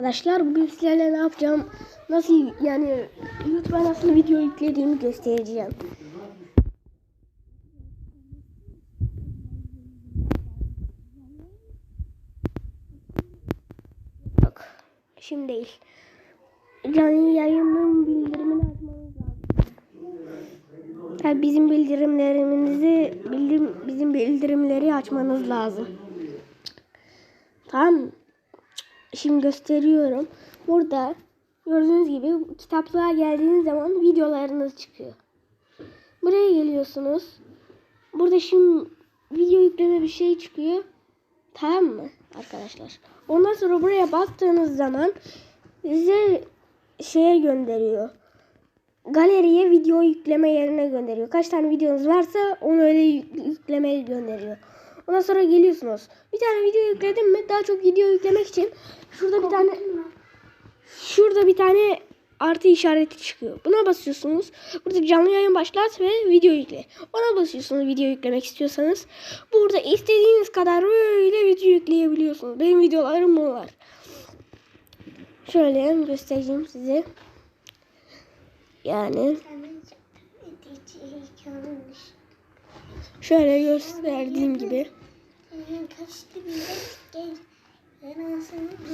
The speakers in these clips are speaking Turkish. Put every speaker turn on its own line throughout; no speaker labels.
Arkadaşlar bugün sizlerle ne yapacağım? Nasıl yani YouTube'a nasıl video yüklediğimi göstereceğim. Yok. Şimdi değil. Canlı yayının bildirimini açmamız lazım. Yani bizim bildirimlerimizi bildim, bizim bildirimleri açmanız lazım. Tamam? Şimdi gösteriyorum. Burada gördüğünüz gibi kitaplığa geldiğiniz zaman videolarınız çıkıyor. Buraya geliyorsunuz. Burada şimdi video yükleme bir şey çıkıyor. Tamam mı arkadaşlar? Ondan sonra buraya bastığınız zaman size şeye gönderiyor. Galeriye video yükleme yerine gönderiyor. Kaç tane videonuz varsa onu öyle yük- yüklemeye gönderiyor. Ondan sonra geliyorsunuz. Bir tane video yükledim mi? Daha çok video yüklemek için şurada bir tane şurada bir tane artı işareti çıkıyor. Buna basıyorsunuz. Burada canlı yayın başlat ve video yükle. Ona basıyorsunuz video yüklemek istiyorsanız. Burada istediğiniz kadar böyle video yükleyebiliyorsunuz. Benim videolarım bunlar. Şöyle göstereyim size. Yani şöyle gösterdiğim gibi.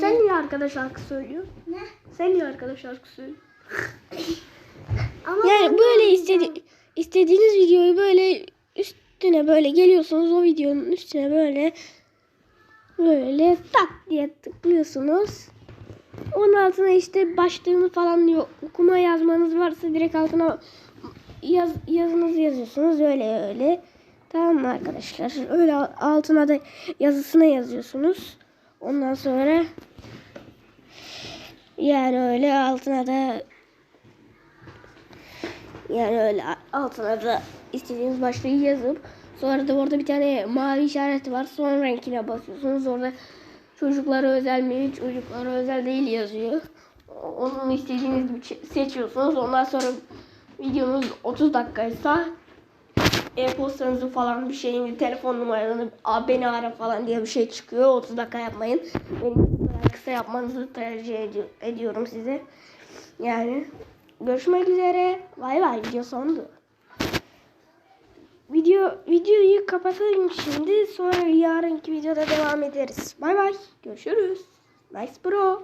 Sen niye arkadaş şarkı söylüyorsun?
Ne?
Sen niye arkadaş şarkı söylüyorsun?
Ama
Yani böyle istedi istediğiniz videoyu böyle üstüne böyle geliyorsunuz o videonun üstüne böyle böyle tak diye tıklıyorsunuz. Onun altına işte başlığını falan yok. Okuma yazmanız varsa direkt altına yaz, yazınızı yazıyorsunuz öyle öyle. Tamam mı arkadaşlar? Öyle altına da yazısına yazıyorsunuz. Ondan sonra yani öyle altına da yani öyle altına da istediğiniz başlığı yazıp sonra da orada bir tane mavi işareti var. Son renkine basıyorsunuz. Orada çocuklara özel mi, çocuklara özel değil yazıyor. Onun istediğiniz gibi seçiyorsunuz. Ondan sonra videonuz 30 dakikaysa e-postanızı falan bir şeyini, telefon numaranı, "Aa, beni ara falan diye bir şey çıkıyor. 30 dakika yapmayın. Benim kısa yapmanızı tercih edi- ediyorum size. Yani görüşmek üzere. Bay bay video sondu. Video videoyu kapatayım şimdi. Sonra yarınki videoda devam ederiz. Bay bay. Görüşürüz. Nice bro.